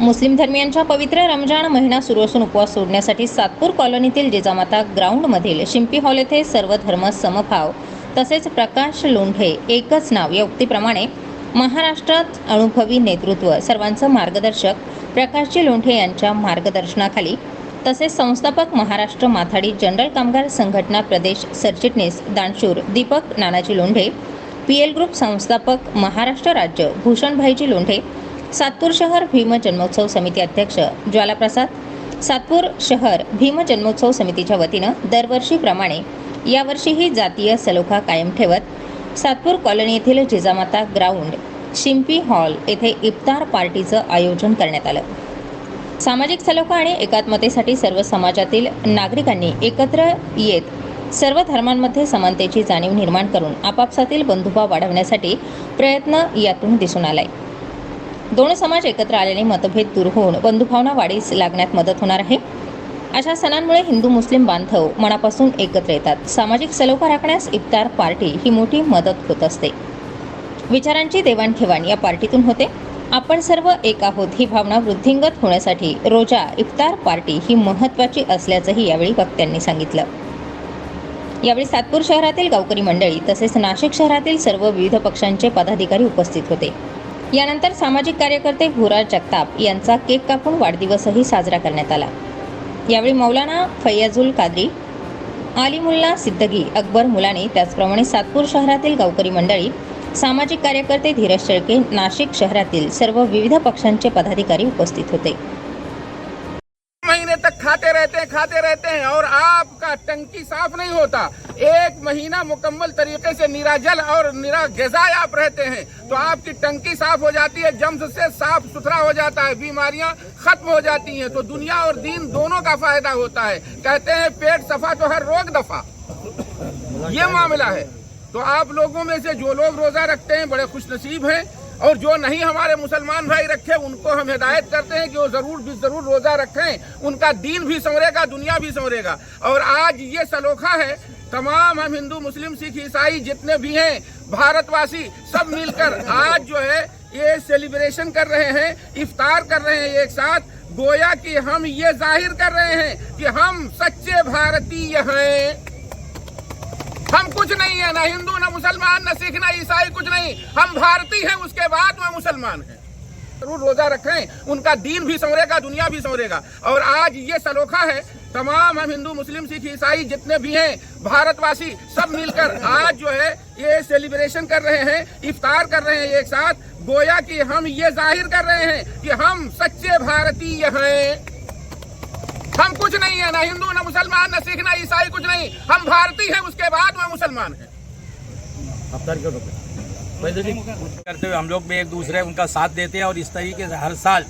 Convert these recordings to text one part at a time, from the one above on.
मुस्लिम धर्मियांच्या पवित्र रमजान महिना सुरू असून उपवास सोडण्यासाठी सातपूर कॉलनीतील जिजामाता ग्राउंडमधील शिंपी हॉल येथे सर्व धर्म समभाव तसेच प्रकाश लोंढे एकच नाव या उक्तीप्रमाणे महाराष्ट्रात अनुभवी नेतृत्व सर्वांचं मार्गदर्शक प्रकाशजी लोंढे यांच्या मार्गदर्शनाखाली तसेच संस्थापक महाराष्ट्र माथाडी जनरल कामगार संघटना प्रदेश सरचिटणीस दानशूर Deepak Nanaji Londhe P L group संस्थापक महाराष्ट्र राज्य भूषणभाईजी लोंढे सातपूर शहर भीम जन्मोत्सव समिती अध्यक्ष ज्वालाप्रसाद सातपूर शहर भीम जन्मोत्सव समितीच्या वतीनं दरवर्षीप्रमाणे यावर्षीही जातीय सलोखा कायम ठेवत सातपूर कॉलनी येथील जिजामाता ग्राउंड शिंपी हॉल येथे इफ्तार पार्टीचं आयोजन करण्यात आलं. सामाजिक सलोखा आणि एकात्मतेसाठी सर्व समाजातील नागरिकांनी एकत्र येत सर्व धर्मांमध्ये समानतेची जाणीव निर्माण करून आपापसातील बंधुभाव वाढवण्यासाठी प्रयत्न यातून दिसून आलाय. दोन समाज एकत्र आलेले मतभेद दूर होऊन बंधुभावना वाढीस लागण्यात मदत होणार आहे. अशा सणांमुळे हिंदू मुस्लिम बांधव मनापासून एकत्र येतात. सामाजिक सलोखा राखण्यास इफ्तार पार्टी ही मोठी मदत होत असते. विचारांची देवाणघेवाण या पार्टीतून होते. आपण सर्व एक आहोत ही भावना वृद्धिंगत होण्यासाठी रोजा इफ्तार पार्टी ही महत्त्वाची असल्याचंही यावेळी वक्त्यांनी सांगितलं. यावेळी सातपूर शहरातील गावकरी मंडळी तसेच नाशिक शहरातील सर्व विविध पक्षांचे पदाधिकारी उपस्थित होते. यानंतर सामाजिक कार्यकर्ते भुरा जगताप यांचा केक कापून वाढदिवसही साजरा करण्यात आला. यावेळी मौलाना फैयाजुल कादरी आलिमुल्ला सिद्दगी अकबर मुलानी त्याचप्रमाणे सातपूर शहरातील गावकरी मंडळी सामाजिक कार्यकर्ते धीरज शेळके नाशिक शहरातील सर्व विविध पक्षांचे पदाधिकारी उपस्थित होते. महीने तक खाते रहते हैं, खाते रहते हैं और आपका टंकी साफ़ नहीं होता। एक महीना मुकम्मल तरीके से निराजल और निरा गजाय आप रहते हैं तो आपकी टंकी साफ़ हो जाती है, जम्स से साफ़ सुथरा हो जाता है, बीमारियाँ खत्म हो जाती हैं तो दुनिया और दीन दोनों का फ़ायदा होता है। कहते हैं, पेट सफ़ा तो हर रोग दफ़ा। ये मामला है। तो आप लोगों में से जो लोग रोजा रखते हैं, बड़े खुश नसीब हैं। और जो नहीं हमारे मुसलमान भाई रखे, उनको हम हिदायत करते हैं कि वो ज़रूर भी ज़रूर रोजा रखें। उनका दीन भी संवरेगा, दुनिया भी संवरेगा। और आज ये सलोखा है, तमाम हम हिंदू मुस्लिम, सिख, ईसाई जितने भी हैं, भारतवासी, सब मिलकर आज जो है, ये सेलिब्रेशन कर रहे हैं, इफ्तार कर रहे हैं एक साथ। गोया कि हम ये ज़ाहिर कर रहे हैं कि हम सच्चे भारतीय हैं। हम कुछ नहीं है, ना हिंदू, ना मुसलमान, ना सिख, ना ईसाई, कुछ नहीं। हम भारतीय हैं, उसके बाद में मुसलमान हैं। ज़रूर रोजा रखें, उनका दीन भी संवरेगा, दुनिया भी संवरेगा। और आज ये सलोखा है, तमाम हम हिंदू, मुस्लिम, सिख, ईसाई, जितने भी हैं, भारतवासी, सब मिलकर आज जो है, ये सेलिब्रेशन कर रहे हैं, इफ्तार कर रहे हैं एक साथ, गोया कि हम ये ज़ाहिर कर रहे हैं कि हम सच्चे भारतीय हैं। हम कुछ नहीं है, ना हिंदू, ना मुसलमान, ना सिख, ना ईसाई, कुछ नहीं। हम भारतीय हैं, उसके बाद में मुसलमान है। करते हुए हम लोग भी एक दूसरे उनका साथ देते हैं और इस तरीके से हर साल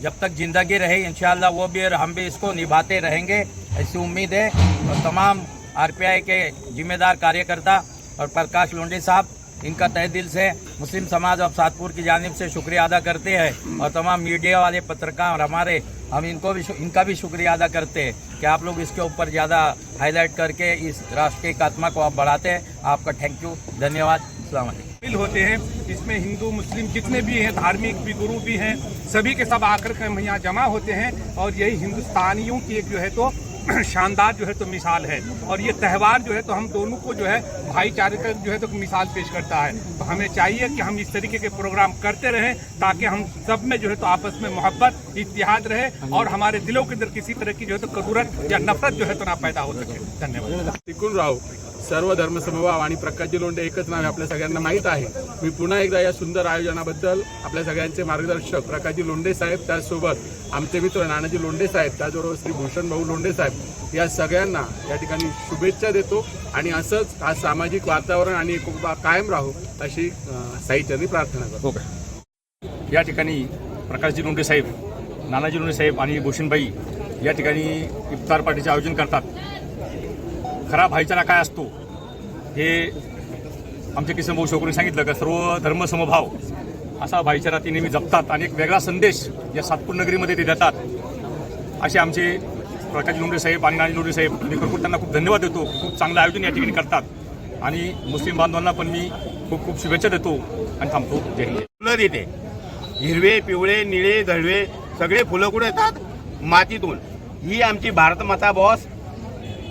जब तक ज़िंदगी रहे, इंशाल्लाह वो भी और हम भी इसको निभाते रहेंगे, ऐसी उम्मीद है। और तमाम आरपीआई के जिम्मेदार कार्यकर्ता और प्रकाश लोंडे साहब इनका तहे दिल से मुस्लिम समाज और सातपुर की जानिब से शुक्रिया अदा करते हैं और तमाम मीडिया वाले, पत्रकार हमारे, हम इनको भी इनका भी शुक्रिया अदा करते हैं कि आप लोग इसके ऊपर ज़्यादा हाईलाइट करके इस राष्ट्र के एकात्मा को आप बढ़ाते हैं। आपका थैंक यू धन्यवाद शामिल होते हैं, इसमें हिंदू, मुस्लिम जितने भी हैं, धार्मिक भी गुरु भी हैं, सभी के सब आकर के हम यहाँ जमा होते हैं और यही हिंदुस्तानियों की एक जो है तो शानदार जो है तो मिसाल है। और ये त्यौहार जो है तो हम दोनों को जो है, भाईचारे का जो है तो मिसाल पेश करता है। तो हमें चाहिए कि हम इस तरीके के प्रोग्राम करते रहें, ताकि हम सब में जो है तो आपस में मोहब्बत इतिहाद रहे और हमारे दिलों के अंदर किसी तरह की जो है तो कदूरत या नफरत जो है तो ना पैदा हो सके। धन्यवाद। टिकून राहू सर्व धर्मसमभाव आणि प्रकाशजी लोंढे एकच नाव आपल्या सगळ्यांना माहीत आहे. मी पुन्हा एकदा या सुंदर आयोजनाबद्दल आपल्या सगळ्यांचे मार्गदर्शक प्रकाशजी लोंढे साहेब त्याचसोबत आमचे मित्र नानाजी लोंढे साहेब त्याचबरोबर श्री भूषण भाऊ लोंढे साहेब या सगळ्यांना या ठिकाणी शुभेच्छा देतो. आणि असंच हा सामाजिक वातावरण आणि एकोपा कायम राहू अशी अं, प्रार्थना करतो. या ठिकाणी प्रकाशजी लोंढे साहेब नानाजी लोंढे साहेब आणि भूषणबाई या ठिकाणी इफ्तार पार्टीचे आयोजन करतात. खरा भाईचारा काय असतो? हे आमच्या किसनभाऊ भाऊ सांगितलं का सर्व धर्मसमभाव असा भाईचारा ते नेहमी जपतात आणि एक वेगळा संदेश या सातपूर नगरीमध्ये ते देतात. असे आमचे प्रकाश लोंढे साहेब आणि नानी लोंढे साहेब मी खरोखर त्यांना खूप धन्यवाद देतो. खूप चांगलं आयोजन या ठिकाणी करतात. आणि मुस्लिम बांधवांना पण मी खूप खूप शुभेच्छा देतो आणि थांबतो. जय हिंद. फुलं देते. हिरवे पिवळे निळे धळवे सगळे फुलं कुठे येतात? मातीतून. ही आमची भारत माता बॉस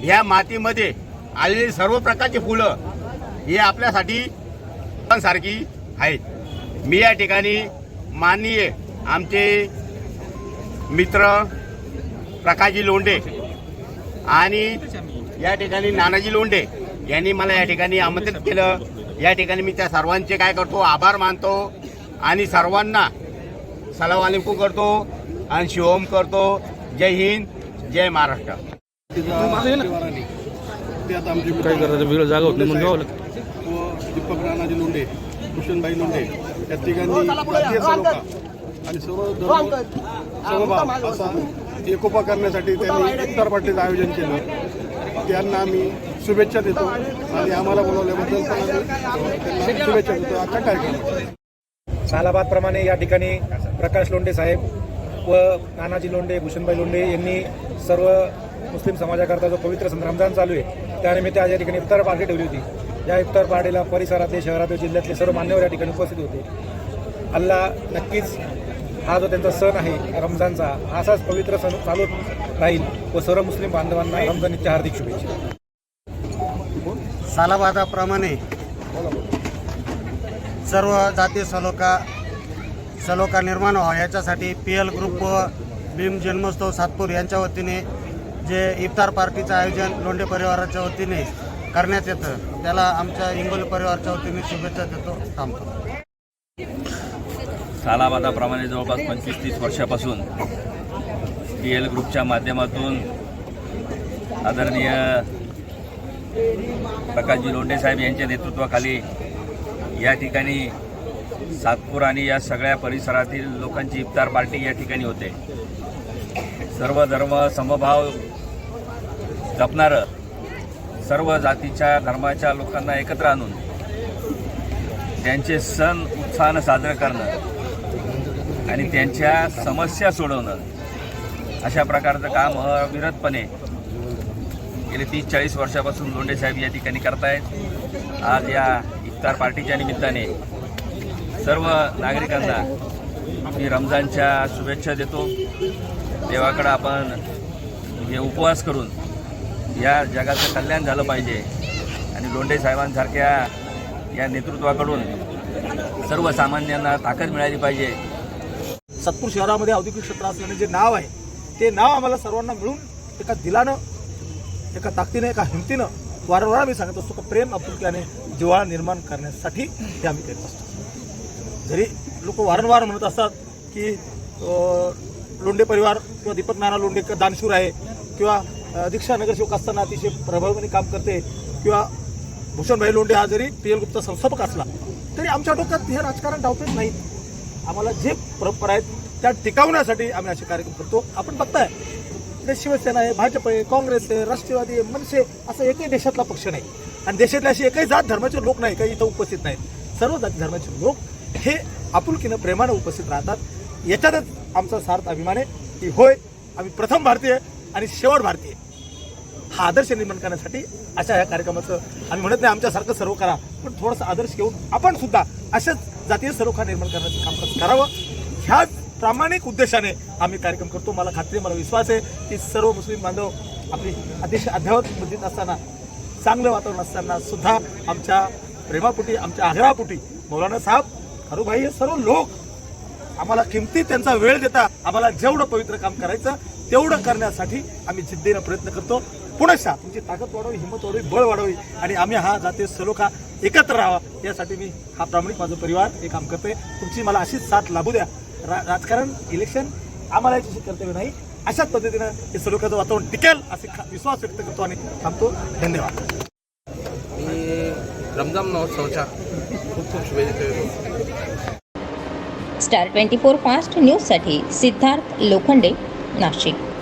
या मातीमध्ये आलेली सर्व प्रकारची फुलं ही आपल्यासाठी सारखी आहेत. मी या ठिकाणी माननीय आमचे मित्र प्रकाशजी लोंढे आणि या ठिकाणी नानाजी लोंढे यांनी मला या ठिकाणी आमंत्रित केलं. या ठिकाणी मी त्या सर्वांचे काय करतो आभार मानतो आणि सर्वांना सलाम वालेकुम करतो आणि शिवम करतो. जय हिंद जय महाराष्ट्र. ते आता आमचे काय करायचं जागा होत नाही दीपक राणाजी लोंढे भूषणभाई लोंढे या तिघांनी सलोखा आणि सर्व धर्म समभाव असा एकोपा करण्यासाठी त्यांनी इफ्तार पार्टीचं आयोजन केलं. त्यांना आम्ही शुभेच्छा देतो आणि आम्हाला बोलवल्याबद्दल त्यांना शुभेच्छा देतो. आजच्या कार्यक्रमात सालाबादप्रमाणे या ठिकाणी प्रकाश लोंढे साहेब व नानाजी लोंढे भूषणभाई लोंढे यांनी सर्व मुस्लिम समाजाकरता जो पवित्र सण रमजान चालू आहे त्यानिमित्त आज या ठिकाणी इफ्तार पार्टी ठेवली होती. या इफ्तार पार्टीला परिसरातले शहरातील जिल्ह्यातले सर्व मान्यवर या ठिकाणी उपस्थित होते. अल्ला नक्कीच हा जो त्यांचा सण आहे रमजानचा असाच पवित्र सण चालू राहील व सर्व मुस्लिम बांधवांना रमजानीच्या हार्दिक शुभेच्छा. सालाबादाप्रमाणे सर्व जाती सलोका सलोका निर्माण व्हावा याच्यासाठी पी एल ग्रुप व भीम जन्मोत्सव सातपूर यांच्या वतीने जे इफ्तार पार्टीचं आयोजन लोंढे परिवाराच्या वतीने करण्यात येतं त्याला आमच्या इंगोली परिवाराच्या वतीने शुभेच्छा देतो थांबतो सालाबादाप्रमाणे जवळपास पंचवीस तीस वर्षापासून पी एल ग्रुपच्या माध्यमातून आदरणीय प्रकाशजी लोंढे साहेब यांच्या नेतृत्वाखाली या ठिकाणी सातपूर आणि या सगळ्या परिसरातील लोकांची इफ्तार पार्टी या ठिकाणी होते. सर्व धर्म समभाव जपणारं सर्व जातीच्या धर्माच्या लोकांना एकत्र आणून त्यांचे सण उत्साहानं साजरं करणं आणि त्यांच्या समस्या सोडवणं अशा प्रकारचं काम अविरतपणे गेले तीस चाळीस वर्षापासून लोंढे साहेब या ठिकाणी करतायत. आज या इफ्तार पार्टीच्या निमित्ताने सर्व नागरिकांना मी रमजानच्या शुभेच्छा देतो. देवाकडं आपण हे उपवास करून या जगाचं कल्याण झालं पाहिजे. आणि लोंढे साहेबांसारख्या या नेतृत्वाकडून सर्वसामान्यांना ताकद मिळाली पाहिजे. सातपूर शहरामध्ये औद्योगिक क्षेत्र असल्याने जे नाव आहे ते नाव आम्हाला सर्वांना मिळून एका दिलानं एका ताकदीनं एका हिमतीनं वारंवार आम्ही सांगत असतो की प्रेम आपुलक्याने जिव्हाळा निर्माण करण्यासाठी हे आम्ही करत असतो. जरी लोक वारंवार म्हणत असतात की लोंढे परिवार किंवा दीपक नाना लोंढे दानशूर आहे किंवा दीक्षा नगरसेवक असताना अतिशय प्रभावीपणे काम करते किंवा भूषणभाई लोंढे हा जरी पी एल गुप्ता संस्थापक असला तरी आमच्या डोक्यात हे राजकारण डावतेच नाहीत आम्हाला जे परंपरा आहेत त्या टिकवण्यासाठी आम्ही असे कार्यक्रम करतो. आपण बघताय इकडे शिवसेना आहे भाजप आहे काँग्रेस आहे राष्ट्रवादी आहे मनसे असं एकही देशातला पक्ष नाही. आणि देशातले असे एकही जात धर्माचे लोक नाही काही इथं उपस्थित नाहीत. सर्व जाती धर्माचे लोक हे आपुलकीनं प्रेमानं उपस्थित राहतात. याच्यातच आमचा सार्थ अभिमान आहे की होय आम्ही प्रथम भारतीय आणि शेवट भारतीय. हा आदर्श निर्माण करण्यासाठी अशा या कार्यक्रमाचं आम्ही म्हणत नाही आमच्यासारखं सर्व करा पण थोडासा आदर्श घेऊन आपण सुद्धा अशाच जातीय सरोखा निर्माण करण्याचं कामकाज करावं. ह्याच प्रामाणिक उद्देशाने आम्ही कार्यक्रम करतो. मला खात्री मला विश्वास आहे की सर्व मुस्लिम बांधव आपली अतिशय अध्यावत बुद्धीत असताना चांगलं वातावरण असताना सुद्धा आमच्या प्रेमापोटी आमच्या आग्रहापोटी मौलाना साहेब खरूभाई हे सर्व लोक आम्हाला किमती त्यांचा वेळ देता आम्हाला जेवढं पवित्र काम करायचं तेवढं करण्यासाठी आम्ही जिद्दीनं प्रयत्न करतो. पुनशा तुमची ताकद वाढवी हिंमत वाढवी बळ वाढवी आणि आम्ही हा जातीय सलोखा एकत्र राहावा. यासाठी मी हा प्रामाणिक माझा परिवार हे काम करतोय. तुमची मला अशीच साथ लाभू द्या. रा राजकारण इलेक्शन आम्हाला याच्याशी कर्तव्य नाही. अशाच पद्धतीनं हे सलोख्याचं वातावरण टिकेल असे विश्वास व्यक्त करतो आणि थांबतो. धन्यवाद. रमजान महोत्सवाच्या खूप खूप शुभेच्छा स्टार ट्वेंटी फोर फास्ट न्यूजसाठी सिद्धार्थ लोखंडे नाशिक